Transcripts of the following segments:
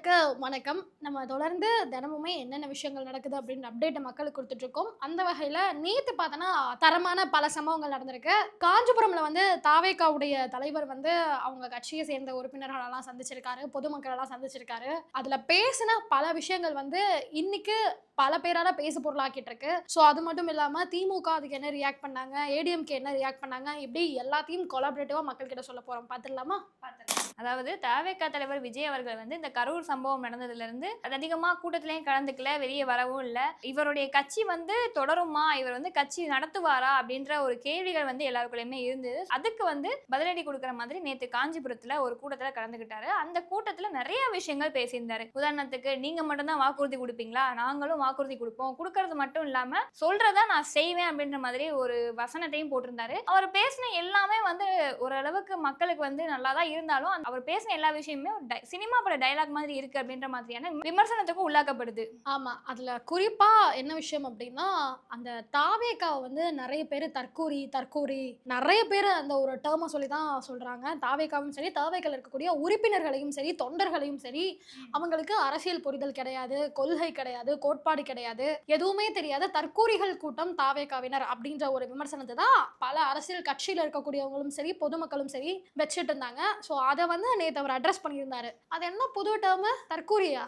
நேயர்களுக்கு வணக்கம். நம்ம தொடர்ந்து தினமுமே என்னென்ன விஷயங்கள் நடக்குது அப்படின்னு அப்டேட் மக்களுக்கு கொடுத்துட்ருக்கோம். அந்த வகையில் நேற்று பார்த்தோன்னா தரமான பல சம்பவங்கள் நடந்திருக்கு. காஞ்சிபுரமில் வந்து தாவேக்காவுடைய தலைவர் வந்து அவங்க கட்சியை சேர்ந்த உறுப்பினர்களெல்லாம் சந்திச்சிருக்காரு பொதுமக்களெல்லாம் சந்திச்சிருக்காரு. அதில் பேசின பல விஷயங்கள் வந்து இன்னைக்கு பல பேரால பேசு பொருளாக்கிட்டு இருக்கு ஸோ அது மட்டும் இல்லாமல் திமுக அதுக்கு என்ன ரியாக்ட் பண்ணாங்க ஏடிஎம்கே என்ன ரியாக்ட் பண்ணாங்க இப்படி எல்லாத்தையும் கொலாபரேட்டிவாக மக்கள்கிட்ட சொல்ல போகிறோம் பார்த்துடலாமா? பார்த்துடலாம். அதாவது தவேக தலைவர் விஜய் அவர்கள் வந்து இந்த கரூர் சம்பவம் நடந்ததுல இருந்து அது அதிகமா கூட்டத்திலையும் கலந்துக்கல வெளியே வரவும் இல்லை. இவருடைய கட்சி வந்து தொடருமா? இவர் வந்து கட்சி நடத்துவாரா? அப்படின்ற ஒரு கேள்விகள் வந்து எல்லாருக்குள்ளயுமே இருந்தது. அதுக்கு வந்து பதிலடி கொடுக்குற மாதிரி நேற்று காஞ்சிபுரத்துல ஒரு கூட்டத்துல கலந்துக்கிட்டாரு அந்த கூட்டத்துல நிறைய விஷயங்கள் பேசியிருந்தாரு. உதாரணத்துக்கு நீங்க மட்டும்தான் வாக்குறுதி கொடுப்பீங்களா? நாங்களும் வாக்குறுதி கொடுப்போம். கொடுக்கறது மட்டும் இல்லாம சொல்றத நான் செய்வேன் அப்படின்ற மாதிரி ஒரு வசனத்தையும் போட்டிருந்தாரு. அவர் பேசின எல்லாமே வந்து ஓரளவுக்கு மக்களுக்கு வந்து நல்லா தான் இருந்தாலும் அந்த- அவர் பேசின எல்லா விஷயமுமே ஒரு di- சினிமா பட டைலாக் மாதிரி இருக்கு அப்படின்ற மாதிரியான விமர்சனத்துக்கு உள்ளாக்கப்படுது. ஆமா அதுல குறிப்பா என்ன விஷயம் அப்படின்னா அந்த தாவேக்காவை வந்து நிறைய பேர் தற்கூரி தற்கூரி நிறைய பேர் அந்த ஒரு டேர்மை சொல்லி தான் சொல்றாங்க. தாவேக்காவும் சரி தாவேக்கால இருக்கக்கூடிய உறுப்பினர்களையும் சரி தொண்டர்களையும் சரி அவங்களுக்கு அரசியல் புரிதல் கிடையாது கொள்கை கிடையாது கோட்பாடு கிடையாது எதுவுமே தெரியாத தற்கூரிகள் கூட்டம் தாவேக்காவினர் அப்படின்ற ஒரு விமர்சனத்தை தான் பல அரசியல் கட்சியில இருக்கக்கூடியவங்களும் சரி பொதுமக்களும் சரி வச்சுட்டு இருந்தாங்க. ஸோ அதை வந்து நேற்று அவர் அட்ரஸ் பண்ணியிருந்தாரு. அது என்ன புது டேர்மு தற்கூரியா.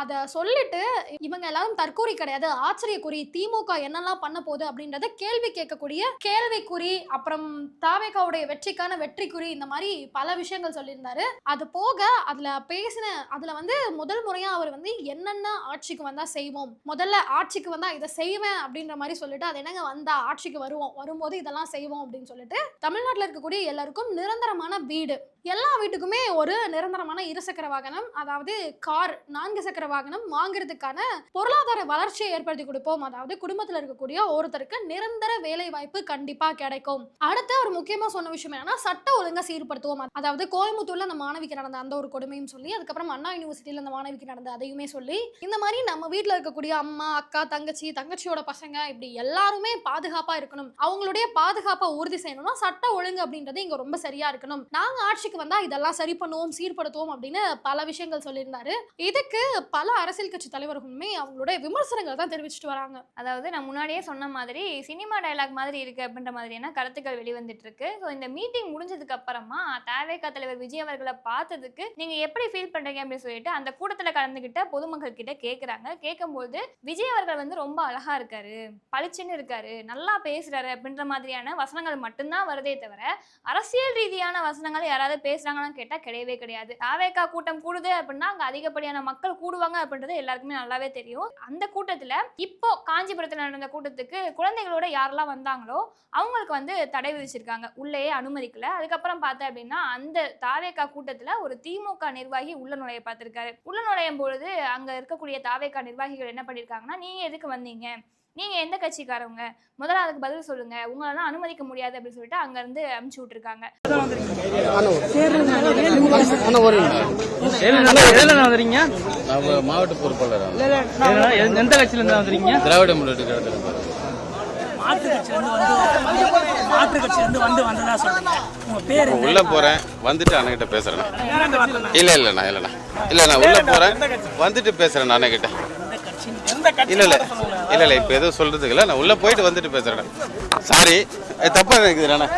அதை சொல்லிட்டு இவங்க எல்லாரும் தற்கூரி கிடையாது ஆச்சரியக்குறி திமுக என்னெல்லாம் பண்ண போகுது அப்படின்றத கேள்வி கேட்கக்கூடிய கேள்விக்குறி அப்புறம் தாவேகாவுடைய வெற்றிக்கான வெற்றிக்குறி இந்த மாதிரி பல விஷயங்கள் சொல்லியிருந்தாரு. அது போக அதுல பேசின அதுல வந்து முதல் முறையா அவர் வந்து என்னென்ன ஆட்சிக்கு வந்தா செய்வோம் முதல்ல ஆட்சிக்கு வந்தா இதை செய்வேன் அப்படின்ற மாதிரி சொல்லிட்டு அது என்னங்க வந்தா ஆட்சிக்கு வருவோம் வரும்போது இதெல்லாம் செய்வோம் அப்படின்னு சொல்லிட்டு தமிழ்நாட்டில் இருக்கக்கூடிய எல்லாருக்கும் நிரந்தரமான வீடு. எல்லா வீட்டுக்குமே ஒரு நிரந்தரமான இருசக்கர வாகனம் அதாவது கார் நான்கு சக்கர வாகனம் வாங்குறதுக்கான பொருளாதார வளர்ச்சியை ஏற்படுத்தி கொடுப்போம். அதாவது குடும்பத்தில் இருக்கக்கூடிய ஒருத்தருக்கு நிரந்தர வேலை வாய்ப்பு கண்டிப்பா கிடைக்கும். அடுத்த ஒரு முக்கியமா சொன்ன விஷயம் என்னன்னா சட்ட ஒழுங்கை சீர்படுத்துவோம். அதாவது கோயம்புத்தூர்ல அந்த மாணவிக்கு நடந்த அந்த ஒரு கொடுமையும் சொல்லி அதுக்கப்புறம் அண்ணா யூனிவர்சிட்டியில அந்த மாணவிக்கு நடந்த அதையுமே சொல்லி இந்த மாதிரி நம்ம வீட்டில் இருக்கக்கூடிய அம்மா அக்கா தங்கச்சி தங்கச்சியோட பசங்க இப்படி எல்லாருமே பாதுகாப்பா இருக்கணும். அவங்களுடைய பாதுகாப்பை உறுதி செய்யணும்னா சட்ட ஒழுங்கு அப்படின்றது இங்க ரொம்ப சரியா இருக்கணும். நாங்க ஆட்சிக்கு வந்தா இதெல்லாம் சரி பண்ணுவோம் சீர்படுத்துவோம் அப்படின்னு பல விஷயங்கள் சொல்லியிருந்தாரு. இதுக்கு பல அரசியல் கட்சி தலைவர்களுமே அவங்களுடைய விமர்சனங்கள் தான் தெரிவிச்சுட்டு வராங்க. அதாவது நான் முன்னாடியே சொன்ன மாதிரி சினிமா டைலாக் மாதிரி இருக்கு அப்படின்ற மாதிரியான கருத்துக்கள் வெளிவந்துட்டு இருக்கு ஸோ இந்த மீட்டிங் முடிஞ்சதுக்கு அப்புறமா தாவேகா தலைவர் விஜய் அவர்களை பார்த்ததுக்கு நீங்க எப்படி ஃபீல் பண்றீங்க அப்படின்னு சொல்லிட்டு அந்த கூட்டத்துல கலந்துகிட்ட பொதுமக்கள் கிட்ட கேட்கறாங்க கேட்கும்போது விஜய் அவர்கள் வந்து ரொம்ப அழகா இருக்காரு பளிச்சுன்னு இருக்காரு நல்லா பேசுறாரு அப்படின்ற மாதிரியான வசனங்கள் மட்டும்தான் வருதே தவிர அரசியல் ரீதியான வசனங்கள் யாராவது பேசுறாங்களான்னு கேட்டா கிடையவே கிடையாது. தாவேக்கா கூட்டம் கூடுது அப்படின்னா அங்க அதிகப்படியான மக்கள் கூடுவாங்க அப்படின்றது எல்லாருக்குமே நல்லாவே தெரியும். அந்த கூட்டத்துல இப்போ காஞ்சிபுரத்துல நடந்த கூட்டத்துக்கு குழந்தைகளோட யாரெல்லாம் வந்தாங்களோ அவங்களுக்கு வந்து தடை விதிச்சிருக்காங்க. உள்ளேயே அனுமதிக்கல. அதுக்கப்புறம் பார்த்தேன் அப்படின்னா அந்த தாவேக்கா கூட்டத்துல ஒரு திமுக நிர்வாகி உள்ள நுழைய பார்த்திருக்காரு. உள்ள நுழையும் பொழுது அங்க இருக்கக்கூடிய தாவேக்கா நிர்வாகிகள் என்ன பண்ணிருக்காங்கன்னா நீங்க எதுக்கு வந்தீங்க? நீங்க எந்த கட்சிக்காரவங்க? முதல்ல அதுக்கு பதில் சொல்லுங்க. உங்களெல்லாம் அனுமதிக்க முடியாது அப்படின்னு சொல்லிட்டு அங்க இருந்து அமுச்சு விட்டுருக்காங்க. அண்ணா ஒரு எதுல வந்துறீங்க நான் மாவட்ட பொறுப்பாளர் எந்த கட்சியில இருந்து வந்துறீங்க திராவிட முன்னேற்ற? உள்ள போறேன். வந்துட்டு அண்ணகிட்ட பேசுறேன்? இல்ல இல்லண்ணா இல்லண்ணா இல்ல நான் உள்ள போறேன். வந்துட்டு பேசுறேன் அண்ணகிட்ட எந்த கட்சி எந்த கட்சி இல்ல இல்ல. இல்ல இல்ல இப்ப எதுவும் சொல்றதுக்கு இல்ல. நான் உள்ள போயிட்டு வந்துட்டு பேசுறேன். சாரி தப்பா நினைக்குது அண்ணா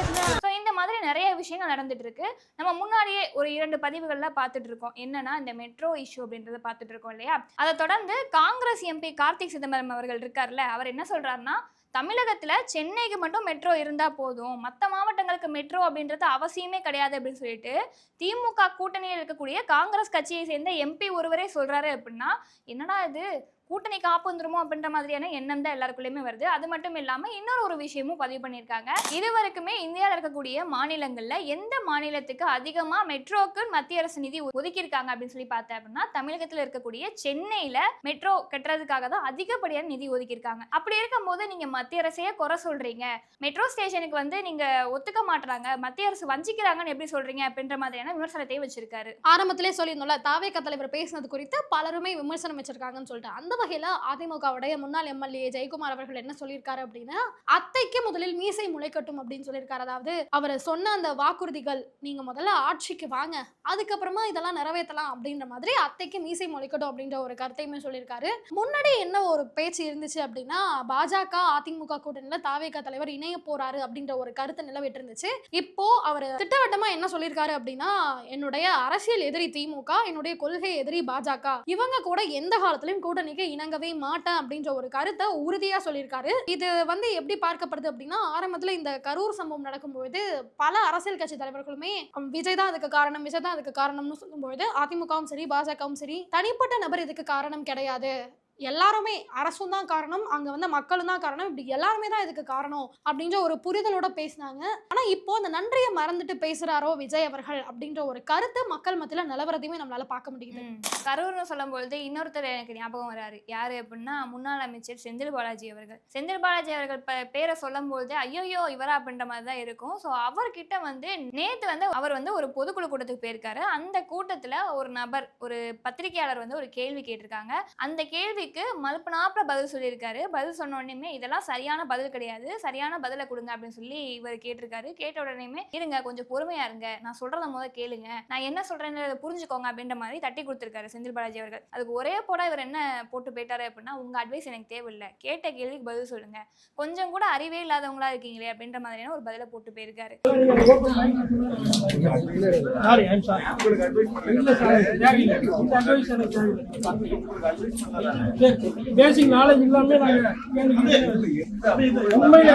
ஸோ இந்த மாதிரி நிறைய விஷயங்கள் நடந்துட்டு இருக்கு. நம்ம முன்னாடியே ஒரு இரண்டு பதிவுகள்ல பார்த்துட்டு இருக்கோம். என்னன்னா இந்த மெட்ரோ இஷ்யூ அப்படின்றத பார்த்துட்டு இருக்கோம் இல்லையா? அதை தொடர்ந்து காங்கிரஸ் எம்பி கார்த்திக் சிதம்பரம் அவர்கள் இருக்கார்ல அவர் என்ன சொல்றாருன்னா தமிழகத்துல சென்னைக்கு மட்டும் மெட்ரோ இருந்தா போதும். மற்ற மாவட்டங்களுக்கு மெட்ரோ அப்படின்றது அவசியமே கிடையாது அப்படின்னு சொல்லிட்டு திமுக கூட்டணியில் இருக்கக்கூடிய காங்கிரஸ் கட்சியை சேர்ந்த எம்பி ஒருவரே சொல்றாரு அப்படின்னா என்னடா இது? கூட்டணிக்கு ஆப்பு வந்துருமோ அப்படின்ற மாதிரியான எண்ணம் தான் எல்லாருக்குள்ளயுமே வருது. அது மட்டும் இல்லாம இன்னொரு ஒரு விஷயமும் பதிவு பண்ணியிருக்காங்க. இது வரைக்குமே இந்தியாவில் இருக்கக்கூடிய மாநிலங்கள்ல எந்த மாநிலத்துக்கு அதிகமா மெட்ரோக்கு மத்திய அரசு நிதி ஒதுக்கியிருக்காங்க அப்படின்னு சொல்லி பார்த்தேன் அப்படின்னா தமிழகத்தில் இருக்கக்கூடிய சென்னையில மெட்ரோ கட்டுறதுக்காக தான் அதிகப்படியான நிதி ஒதுக்கியிருக்காங்க. அப்படி இருக்கும்போது நீங்க மத்திய அரசையே குறை சொல்றீங்க. மெட்ரோ ஸ்டேஷனுக்கு வந்து நீங்க ஒத்துக்க மாட்டுறாங்க மத்திய அரசு வஞ்சிக்கிறாங்கன்னு எப்படி சொல்றீங்க அப்படின்ற மாதிரியான விமர்சனத்தையும் வச்சிருக்காரு. ஆரம்பத்திலே சொல்லியிருந்தோம்ல தாவேக தலைவர் பேசினது குறித்து பலருமே விமர்சனம் வச்சிருக்காங்கன்னு சொல்லிட்டு அந்த அந்த வகையில அதிமுகவுடைய முன்னாள் எம்எல்ஏ ஜெயக்குமார் அவர்கள் என்ன சொல்லியிருக்காரு அப்படின்னா அத்தைக்கு முதலில் மீசை முளைக்கட்டும் அப்படின்னு சொல்லியிருக்காரு. அதாவது அவர் சொன்ன அந்த வாக்குறுதிகள் நீங்க முதல்ல ஆட்சிக்கு வாங்க அதுக்கப்புறமா இதெல்லாம் நிறைவேற்றலாம் அப்படின்ற மாதிரி அத்தைக்கு மீசை முளைக்கட்டும் அப்படின்ற ஒரு கருத்தையுமே சொல்லியிருக்காரு. முன்னாடி என்ன ஒரு பேச்சு இருந்துச்சு அப்படின்னா பாஜக அதிமுக கூட்டணியில தாவேக தலைவர் இணைய போறாரு அப்படின்ற ஒரு கருத்தை நிலவிட்டு இருந்துச்சு இப்போ அவர் திட்டவட்டமா என்ன சொல்லியிருக்காரு அப்படின்னா என்னுடைய அரசியல் எதிரி திமுக என்னுடைய கொள்கை எதிரி பாஜக இவங்க கூட எந்த காலத்திலும் கூட்டணிக்கு இணங்கவே மாட்டேன் அப்படின்ற ஒரு கருத்தை உறுதியா சொல்லியிருக்காரு. இது வந்து எப்படி பார்க்கப்படுது அப்படின்னா ஆரம்பத்துல இந்த கரூர் சம்பவம் நடக்கும்போது பல அரசியல் கட்சி தலைவர்களுமே விஜய் தான் அதுக்கு காரணம் விஜய் தான் அதுக்கு காரணம்னு சொல்லும்போது அதிமுகவும் சரி பாஜகவும் சரி தனிப்பட்ட நபர் இதுக்கு காரணம் கிடையாது. எல்லாருமே அரசும் தான் காரணம் அங்க வந்து மக்களும் தான் காரணம். இப்படி எல்லாருமே தான் இதுக்கு காரணம் அப்படின்ற ஒரு புரிதலோட பேசினாங்க. ஆனா இப்போ அந்த நன்றியை மறந்துட்டு பேசுறாரோ விஜய் அவர்கள் அப்படின்ற ஒரு கருத்து மக்கள் மத்தியில நிலவரத்தையுமே நம்மளால பார்க்க முடியுது. கரூர்னு சொல்லும் பொழுது இன்னொருத்தர் எனக்கு ஞாபகம் வராரு. யாரு அப்படின்னா முன்னாள் அமைச்சர் செந்தில் பாலாஜி அவர்கள். செந்தில் பாலாஜி அவர்கள் பேரை பேரை பொழுது ஐயோயோ இவரா அப்படின்ற மாதிரி தான் இருக்கும். ஸோ அவர்கிட்ட வந்து நேத்து வந்து அவர் வந்து ஒரு பொதுக்குழு கூட்டத்துக்கு போயிருக்காரு. அந்த கூட்டத்துல ஒரு நபர் ஒரு பத்திரிகையாளர் வந்து ஒரு கேள்வி கேட்டிருக்காங்க. அந்த கேள்வி கேள்விக்கு மலுப்பனாப்புல பதில் சொல்லியிருக்காரு பதில் சொன்ன உடனேமே இதெல்லாம் சரியான பதில் கிடையாது சரியான பதிலை கொடுங்க அப்படின்னு சொல்லி இவர் கேட்டிருக்காரு கேட்ட உடனேமே இருங்க கொஞ்சம் பொறுமையா இருங்க நான் சொல்றத முத கேளுங்க நான் என்ன சொல்றேன்னு புரிஞ்சுக்கோங்க அப்படின்ற மாதிரி தட்டி கொடுத்துருக்காரு செந்தில் பாலாஜி அவர்கள் அதுக்கு ஒரே போட இவர் என்ன போட்டு போயிட்டாரு அப்படின்னா உங்க அட்வைஸ் எனக்கு தேவையில்லை கேட்ட கேள்விக்கு பதில் சொல்லுங்க கொஞ்சம் கூட அறிவே இல்லாதவங்களா இருக்கீங்களே அப்படின்ற மாதிரியான ஒரு பதிலை போட்டு போயிருக்காரு யாரு சார் அட்வைஸ் பேசிக் நாலேஜ் இல்லாம நாங்க உண்மையில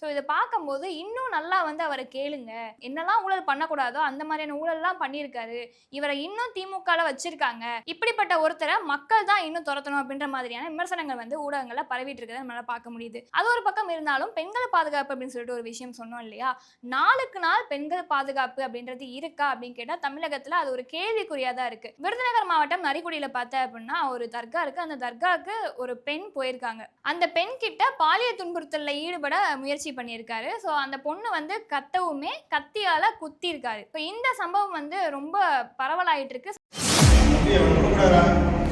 ஸோ இதை பார்க்கும்போது இன்னும் நல்லா வந்து அவரை கேளுங்க. என்னெல்லாம் ஊழல் பண்ணக்கூடாதோ அந்த மாதிரியான ஊழல்லாம் பண்ணியிருக்காரு. இவரை இன்னும் திமுகல வச்சிருக்காங்க. இப்படிப்பட்ட ஒருத்தரை மக்கள் தான் இன்னும் துரத்தணும் அப்படின்ற மாதிரியான விமர்சனங்கள் வந்து ஊடகங்களில் பரவிட்டு இருக்கிறத நம்மளால் பார்க்க முடியும் முடியுது. அது ஒரு பக்கம் இருந்தாலும் பெண்கள் பாதுகாப்பு அப்படின்னு சொல்லிட்டு ஒரு விஷயம் சொன்னோம் இல்லையா? நாளுக்கு நாள் பெண்கள் பாதுகாப்பு அப்படின்றது இருக்கா அப்படின்னு கேட்டால் தமிழகத்தில் அது ஒரு கேள்விக்குறியாக தான் இருக்கு. விருதுநகர் மாவட்டம் நரிக்குடியில் பார்த்த அப்படின்னா ஒரு தர்கா இருக்கு. அந்த தர்காவுக்கு ஒரு பெண் போயிருக்காங்க. அந்த பெண் கிட்ட பாலியல் துன்புறுத்தலில் ஈடுபட முயற்சி பண்ணியிருக்காரு. ஸோ அந்த பொண்ணு வந்து கத்தவுமே கத்தியால குத்தி இருக்காரு இப்போ இந்த சம்பவம் வந்து ரொம்ப பரவலாயிட்டு இருக்கு.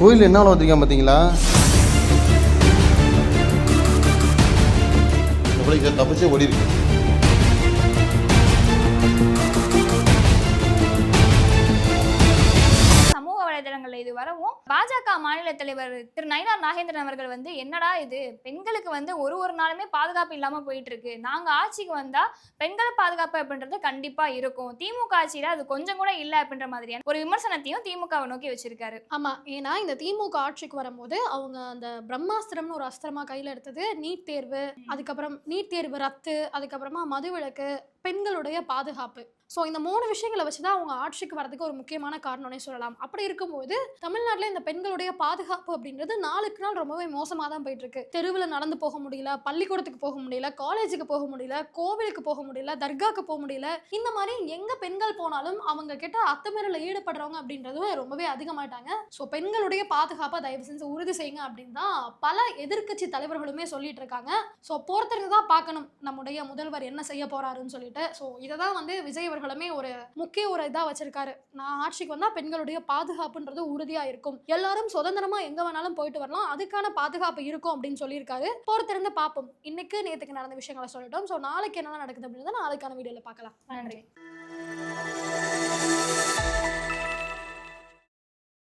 கோயில் என்ன பார்த்தீங்களா நம்மளுக்கு தப்பிச்சே ஓடி இருக்கு பாஜக மாநில தலைவர் திரு நயினார் நாகேந்திரன் அவர்கள் வந்து என்னடா இது? பெண்களுக்கு வந்து ஒரு ஒரு நாளுமே பாதுகாப்பு இல்லாம போயிட்டு இருக்கு நாங்க ஆட்சிக்கு வந்தா பெண்கள் பாதுகாப்பு அப்படின்றது கண்டிப்பா இருக்கும். திமுக ஆட்சியில அது கொஞ்சம் கூட இல்ல அப்படின்ற மாதிரியான ஒரு விமர்சனத்தையும் திமுகவை நோக்கி வச்சிருக்காரு. ஆமா. ஏன்னா இந்த திமுக ஆட்சிக்கு வரும்போது அவங்க அந்த பிரம்மாஸ்திரம்னு ஒரு அஸ்திரமா கையில எடுத்தது நீட் தேர்வு அதுக்கப்புறம் நீட் தேர்வு ரத்து அதுக்கப்புறமா மதுவிலக்கு பெண்களுடைய பாதுகாப்பு. ஸோ இந்த மூணு விஷயங்களை வச்சு தான் அவங்க ஆட்சிக்கு வரதுக்கு ஒரு முக்கியமான காரணம்னே சொல்லலாம். அப்படி இருக்கும்போது தமிழ்நாட்டில் இந்த பெண்களுடைய பாதுகாப்பு அப்படின்றது நாளுக்கு நாள் ரொம்பவே மோசமாக தான் போயிட்டு இருக்கு தெருவில் நடந்து போக முடியல பள்ளிக்கூடத்துக்கு போக முடியல காலேஜுக்கு போக முடியல கோவிலுக்கு போக முடியல தர்காக்கு போக முடியல. இந்த மாதிரி எங்க பெண்கள் போனாலும் அவங்க கிட்ட அத்துமீறல ஈடுபடுறவங்க அப்படின்றதும் ரொம்பவே அதிகமாயிட்டாங்க. ஸோ பெண்களுடைய பாதுகாப்பை தயவு செஞ்சு உறுதி செய்யுங்க அப்படின்னு தான் பல எதிர்க்கட்சி தலைவர்களுமே சொல்லிட்டு இருக்காங்க ஸோ பொறுத்திருந்து தான் பார்க்கணும் நம்முடைய முதல்வர் என்ன செய்ய போறாருன்னு சொல்லிட்டு. ஸோ இதை தான் வந்து விஜய் அவர்களுமே ஒரு முக்கிய ஒரு இதாக வச்சிருக்காரு. நான் ஆட்சிக்கு வந்தால் பெண்களுடைய பாதுகாப்புன்றது உறுதியாக இருக்கும். எல்லாரும் சுதந்திரமா எங்கே வேணாலும் போயிட்டு வரலாம். அதுக்கான பாதுகாப்பு இருக்கும் அப்படின்னு சொல்லியிருக்காரு. பொறுத்திருந்து பார்ப்போம். இன்னைக்கு நேற்றுக்கு நடந்த விஷயங்களை சொல்லிட்டோம். ஸோ நாளைக்கு என்னென்ன நடக்குது அப்படின்றத நாளைக்கான வீடியோவில் பார்க்கலாம். நன்றி.